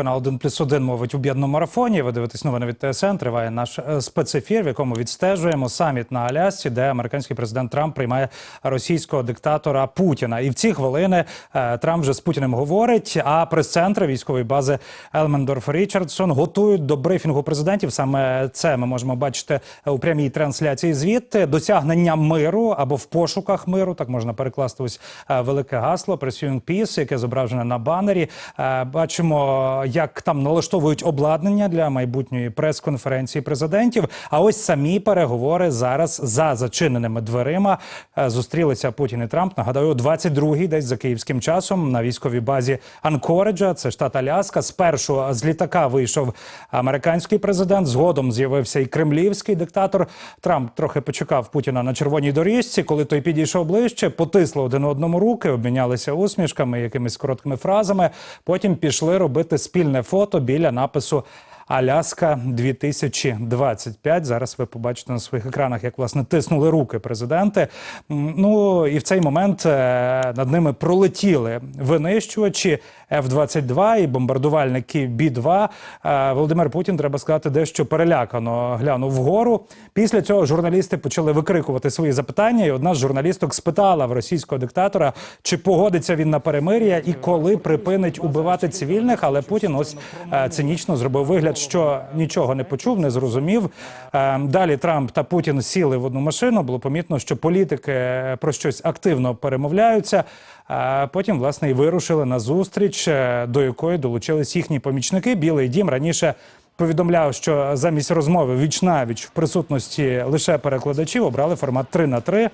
канал 1 плюс 1 мовить у б'єдному марафоні. Ви дивитесь новини від ТСН. Триває наш е, спецефір, в якому відстежуємо саміт на Алясці, де американський президент Трамп приймає російського диктатора Путіна. І в ці хвилини е, Трамп вже з Путіним говорить. А прес-центри військової бази Елмендорф Річардсон готують до брифінгу президентів. Саме це ми можемо бачити у прямій трансляції. Звідти досягнення миру або в пошуках миру, так можна перекласти ось е, велике гасло Pursuing Peace, яке зображене на банері. Бачимо, як там налаштовують обладнання для майбутньої прес-конференції президентів. А ось самі переговори зараз за зачиненими дверима Е, зустрілися Путін і Трамп. Нагадаю, о 22-й десь за київським часом на військовій базі Анкореджа, це штат Аляска. Спершу з літака вийшов американський президент. Згодом з'явився і кремлівський диктатор. Трамп трохи почекав Путіна на червоній доріжці. Коли той підійшов ближче, потисли один одному руки, обмінялися усмішками, якимись короткими фразами. Потім пішли робити спільне фото біля напису. Аляска 2025. Зараз ви побачите на своїх екранах, як власне тиснули руки президенти. Ну і в цей момент е, над ними пролетіли винищувачі F-22 і бомбардувальники Бі-2. Е, Володимир Путін, треба сказати, дещо перелякано глянув вгору. Після цього журналісти почали викрикувати свої запитання. І одна з журналісток спитала в російського диктатора, чи погодиться він на перемир'я і коли припинить убивати цивільних. Але Путін ось е, цинічно зробив вигляд, що нічого не почув, не зрозумів. Е, Далі Трамп та Путін сіли в одну машину. Було помітно, що політики про щось активно перемовляються. А потім, власне, і вирушили на зустріч, е, до якої долучились їхні помічники. Білий дім раніше повідомляв, що замість розмови віч навіч в присутності лише перекладачів обрали формат 3 на 3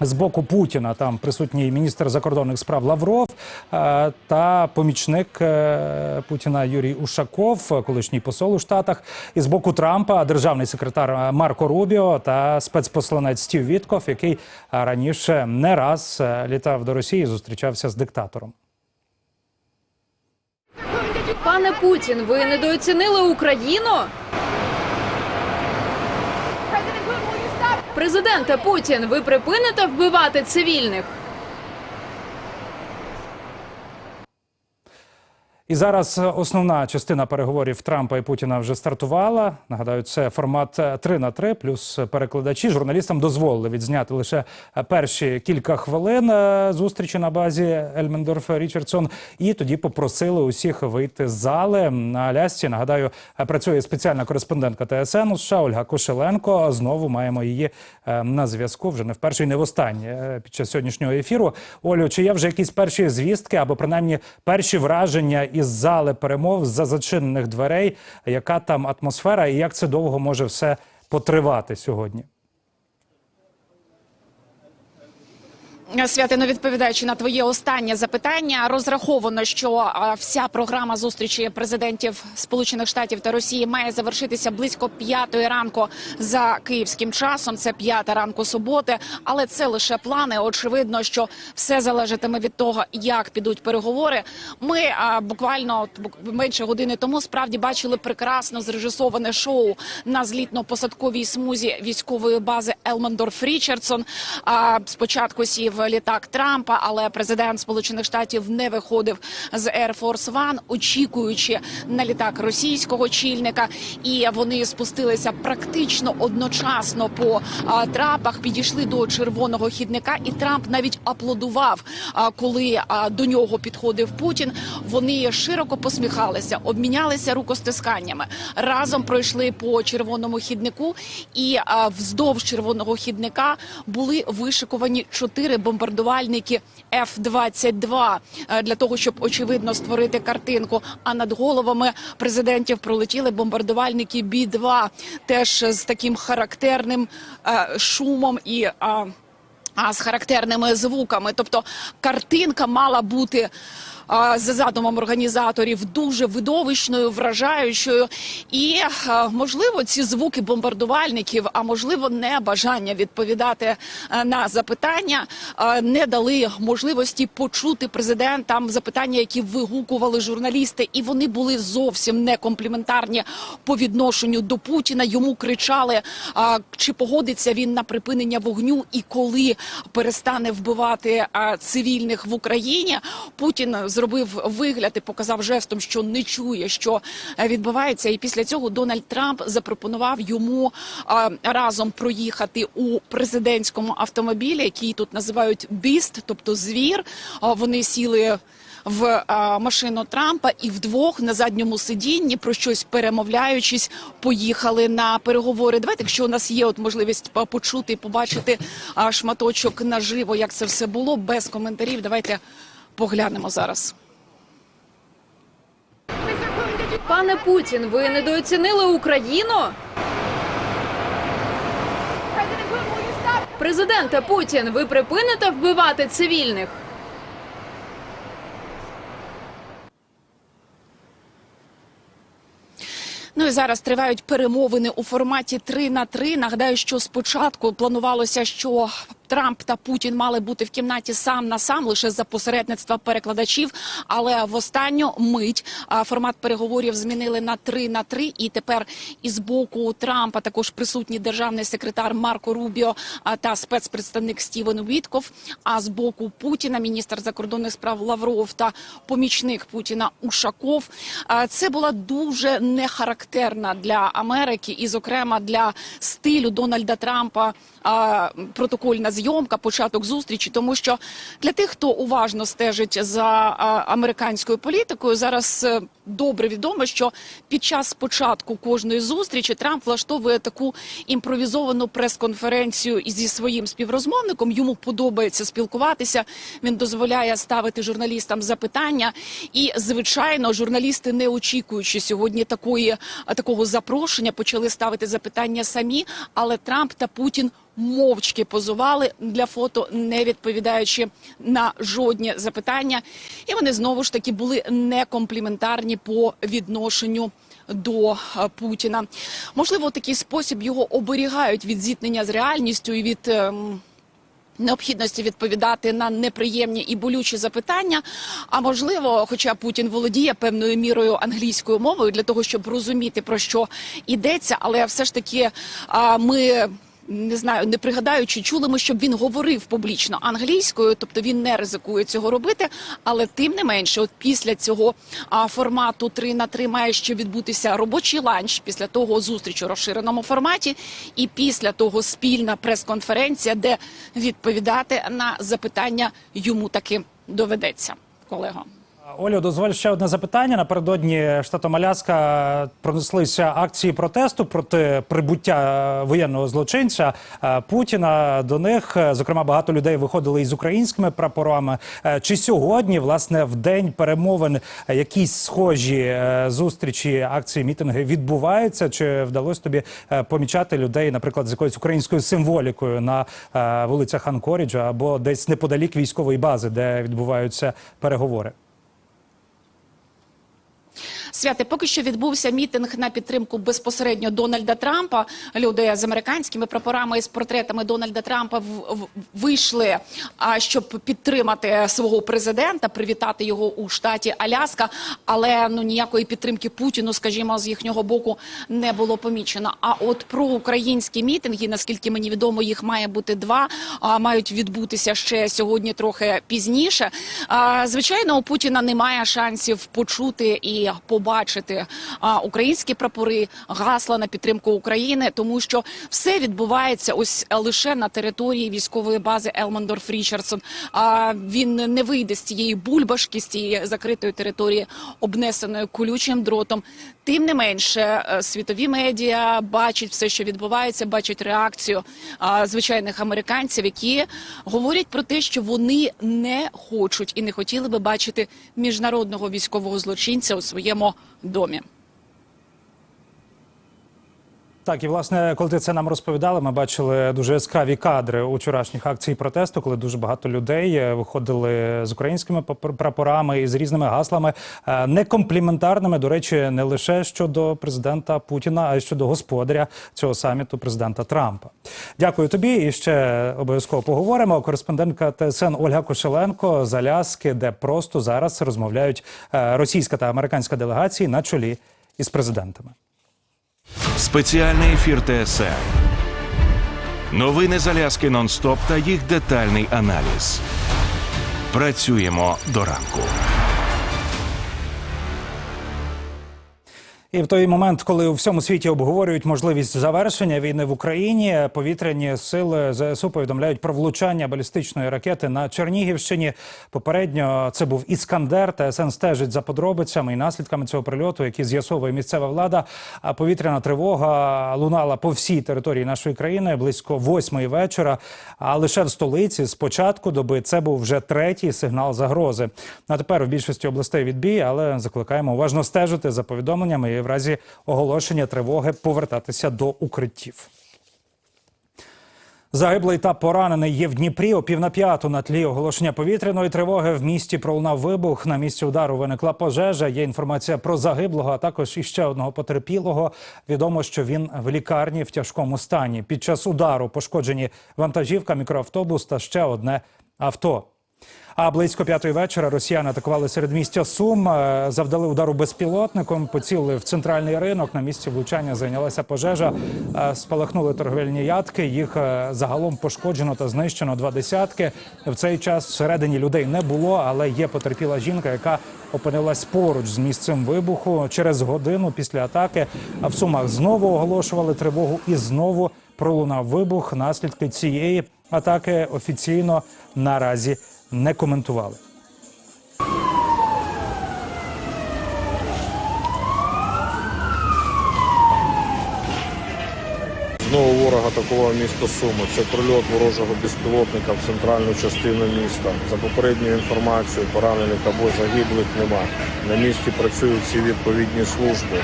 з боку Путіна там присутній міністр закордонних справ Лавров е, та помічник е, Путіна Юрій Ушаков, колишній посол у Штатах, і з боку Трампа державний секретар Марко Рубіо та спецпосланець Стів Вітков, який е, раніше не раз е, літав до Росії, і зустрічався з диктатором. Пане Путін, ви недооцінили Україну? Президенте Путін, ви припините вбивати цивільних? І зараз е, основна частина переговорів Трампа і Путіна вже стартувала. Нагадаю, це формат е, 3 на 3 плюс перекладачі. Журналістам дозволили відзняти лише е, перші кілька хвилин е, зустрічі на базі Ельмендорф Річардсон. І тоді попросили усіх вийти з зали на Алясці. Нагадаю, е, працює спеціальна кореспондентка ТСН у США Ольга Кошеленко. Знову маємо її е, на зв'язку вже не вперше і не востаннє е, під час сьогоднішнього ефіру. Олю, чи є вже якісь перші звістки або принаймні перші враження із зали перемов за зачинених дверей? Яка там атмосфера і як це довго може все потривати сьогодні? Святино, відповідаючи на твоє останнє запитання, розраховано, що вся програма зустрічі президентів Сполучених Штатів та Росії має завершитися близько п'ятої ранку за київським часом. Це п'ята ранку суботи, але це лише плани. Очевидно, що все залежатиме від того, як підуть переговори. Ми буквально менше години тому справді бачили прекрасно зрежисоване шоу на злітно-посадковій смузі військової бази Елмендорф Річардсон. А, спочатку сів літак Трампа, але президент Сполучених Штатів не виходив з Air Force One, очікуючи на літак російського очільника. І вони спустилися практично одночасно по трапах, підійшли до червоного хідника, і Трамп навіть аплодував, а, коли до нього підходив Путін. Вони широко посміхалися, обмінялися рукостисканнями. Разом пройшли по червоному хіднику, і вздовж червоного хідника були вишикувані чотири бомбардувальники F-22 е, для того, щоб очевидно створити картинку. А над головами президентів пролетіли бомбардувальники Бі-2, теж з таким характерним е, шумом і. а, з характерними звуками. Тобто картинка мала бути. За задумом організаторів дуже видовищною, вражаючою, і можливо ці звуки бомбардувальників, а можливо, не бажання відповідати на запитання, не дали можливості почути президентам запитання, які вигукували журналісти, і вони були зовсім не компліментарні по відношенню до Путіна. Йому кричали, чи погодиться він на припинення вогню і коли перестане вбивати цивільних в Україні. Путін зробив вигляд і показав жестом, що не чує, що е, відбувається. І після цього Дональд Трамп запропонував йому е, разом проїхати у президентському автомобілі, який тут називають біст, тобто звір. Вони сіли в машину Трампа і вдвох на задньому сидінні про щось перемовляючись, поїхали на переговори. Давайте, якщо у нас є от можливість почути і побачити шматочок наживо, як це все було, без коментарів. Давайте поглянемо зараз. Пане Путін, ви недооцінили Україну? Президенте Путін, ви припините вбивати цивільних? Ну і зараз тривають перемовини у форматі 3 на 3. Нагадаю, що спочатку планувалося, що Трамп та Путін мали бути в кімнаті сам на сам лише за посередництва перекладачів. Але в останню мить формат переговорів змінили на 3 на 3. І тепер із боку Трампа також присутній державний секретар Марко Рубіо та спецпредставник Стівен Вітков. А з боку Путіна міністр закордонних справ Лавров та помічник Путіна Ушаков. Це була дуже нехарактерна для Америки і, зокрема, для стилю Дональда Трампа протокольна зйомка, початок зустрічі, тому що для тих, хто уважно стежить за американською політикою, зараз е, добре відомо, що під час початку кожної зустрічі Трамп влаштовує таку імпровізовану прес-конференцію зі своїм співрозмовником. Йому подобається спілкуватися. Він дозволяє ставити журналістам запитання. І звичайно, журналісти, не очікуючи сьогодні такої такого запрошення, почали ставити запитання самі. Але Трамп та Путін мовчки позували для фото, не відповідаючи на жодні запитання. І вони знову ж таки були некомпліментарні по відношенню. До е, Путіна можливо, такий спосіб його оберігають від зіткнення з реальністю і від ем, необхідності відповідати на неприємні і болючі запитання. А можливо, хоча Путін володіє певною мірою англійською мовою для того, щоб розуміти про що йдеться, але все ж таки ми. Не знаю, не пригадаю, чи чули ми, щоб він говорив публічно англійською, тобто він не ризикує цього робити. Але тим не менше, от після цього формату 3 на 3 має ще відбутися робочий ланч, після того зустріч у розширеному форматі, і після того спільна прес-конференція, де відповідати на запитання йому таки доведеться, колего. Олю, дозволь ще одне запитання. Напередодні штатом Аляска пронеслися акції протесту проти прибуття воєнного злочинця е, Путіна. До них, е, зокрема, багато людей виходили із українськими прапорами. Е, Чи сьогодні, власне, в день перемовин е, якісь схожі е, зустрічі, акції, мітинги відбуваються? Чи вдалося тобі е, помічати людей, наприклад, з якоюсь українською символікою на е, вулицях Анкоріджа або десь неподалік військової бази, де відбуваються переговори? Святе, поки що відбувся мітинг на підтримку безпосередньо Дональда Трампа. Люди з американськими прапорами і з портретами Дональда Трампа в, вийшли, а щоб підтримати свого президента, привітати його у штаті Аляска. Але ну ніякої підтримки Путіну, скажімо, з їхнього боку не було помічено. А от про українські мітинги, наскільки мені відомо, їх має бути два, а мають відбутися ще сьогодні трохи пізніше. Звичайно, у Путіна немає шансів почути і побачити а, українські прапори, гасла на підтримку України, тому що все відбувається ось лише на території військової бази Елмондорф Річардсон. А він не вийде з цієї бульбашки, з цієї закритої території, обнесеної колючим дротом. Тим не менше, е, світові медіа бачать все, що відбувається, бачать реакцію звичайних американців, які говорять про те, що вони не хочуть і не хотіли би бачити міжнародного військового злочинця у своєму домі. Так, і власне, коли ти це нам розповідали, ми бачили дуже яскраві кадри учорашніх акцій протесту, коли дуже багато людей е, виходили з українськими прапорами і з різними гаслами, е, некомпліментарними, до речі, не лише щодо президента Путіна, а й щодо господаря цього саміту, президента Трампа. Дякую тобі. І ще обов'язково поговоримо. Кореспондентка ТСН Ольга Кошеленко з Аляски, де просто зараз розмовляють е, російська та американська делегації на чолі із президентами. Спеціальний ефір ТСН. Новини з Аляски нон-стоп та їх детальний аналіз. Працюємо до ранку. І в той момент, коли у всьому світі обговорюють можливість завершення війни в Україні, повітряні сили ЗСУ повідомляють про влучання балістичної ракети на Чернігівщині. Попередньо це був Іскандер. ТСН стежить за подробицями і наслідками цього прильоту, які з'ясовує місцева влада. А повітряна тривога лунала по всій території нашої країни близько восьмої вечора. А лише в столиці з початку доби це був вже третій сигнал загрози. На тепер у більшості областей відбій, але закликаємо уважно стежити за повідомленнями в разі оголошення тривоги повертатися до укриттів. Загиблий та поранений є в Дніпрі о пів на п'яту на тлі оголошення повітряної тривоги. В місті пролунав вибух. На місці удару виникла пожежа. Є інформація про загиблого, а також іще одного потерпілого. Відомо, що він в лікарні в тяжкому стані. Під час удару пошкоджені вантажівка, мікроавтобус та ще одне авто. А близько п'ятої вечора росіяни атакували середмістя Сум, е, завдали удару безпілотником, поцілили в центральний ринок. На місці влучання зайнялася пожежа, е, спалахнули торговельні ядки. Їх е, загалом пошкоджено та знищено два десятки. В цей час всередині людей не було, але є потерпіла жінка, яка опинилась поруч з місцем вибуху. Через годину після атаки в Сумах знову оголошували тривогу і знову пролунав вибух. Наслідки цієї атаки офіційно наразі не коментували. Знову ворог атакував місто Суми. Це прильот ворожого безпілотника в центральну частину міста. За попередньою інформацією, поранених або загиблих нема. На місці працюють всі відповідні служби.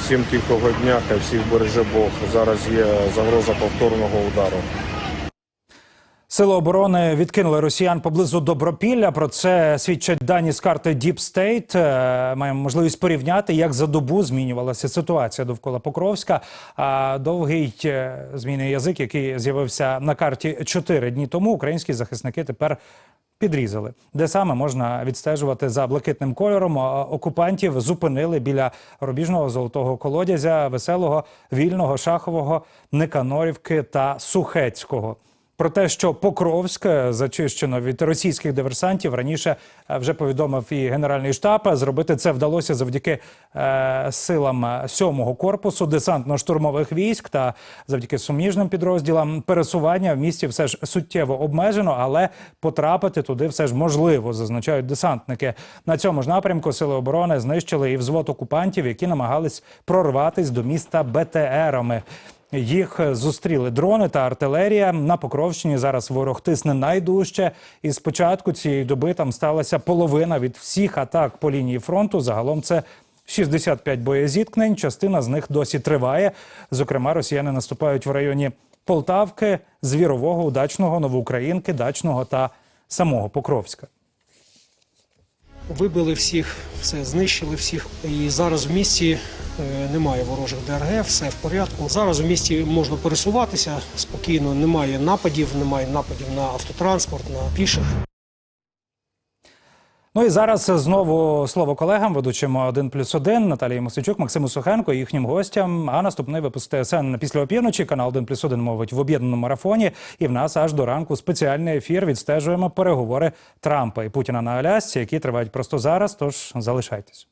Всім тихого дня, хай всіх береже Бог. Зараз є загроза повторного удару. Сили оборони відкинули росіян поблизу Добропілля. Про це свідчать дані з карти Deep State. Е, Маємо можливість порівняти, як за добу змінювалася ситуація довкола Покровська. А довгий е, змінний язик, який з'явився на карті чотири дні тому, українські захисники тепер. Підрізали, де саме можна відстежувати за блакитним кольором. Окупантів зупинили біля рубіжного золотого колодязя, веселого, вільного, шахового, Никанорівки та Сухецького. Про те, що Покровськ е, зачищено від російських диверсантів, раніше е, вже повідомив і Генеральний штаб. Зробити це вдалося завдяки е, силам е, сьомого корпусу десантно-штурмових військ та завдяки суміжним підрозділам. Пересування в місті все ж суттєво обмежено, але потрапити туди все ж можливо, зазначають десантники. На цьому ж напрямку сили оборони знищили і взвод окупантів, які намагались прорватись до міста БТРами. Їх зустріли дрони та артилерія на Покровщині. Зараз ворог тисне найдужче. І з початку цієї доби там сталася половина від всіх атак по лінії фронту. Загалом це 65 боєзіткнень. Частина з них досі триває. Зокрема, росіяни наступають в районі Полтавки, Звірового, Удачного, Новоукраїнки, Дачного та самого Покровська. Вибили всіх, все знищили всіх. І зараз в місті немає ворожих ДРГ, все в порядку. Зараз в місті можна пересуватися спокійно, немає нападів, немає нападів на автотранспорт, на піших. Ну і зараз знову слово колегам, ведучим 1 плюс 1, Наталії Мосичук, Максиму Сухенко, і їхнім гостям. А наступний випуск ТСН після опівночі. Канал 1 плюс 1 мовить в об'єднаному марафоні. І в нас аж до ранку спеціальний ефір. Відстежуємо переговори Трампа і Путіна на Алясці, які тривають просто зараз. Тож залишайтесь.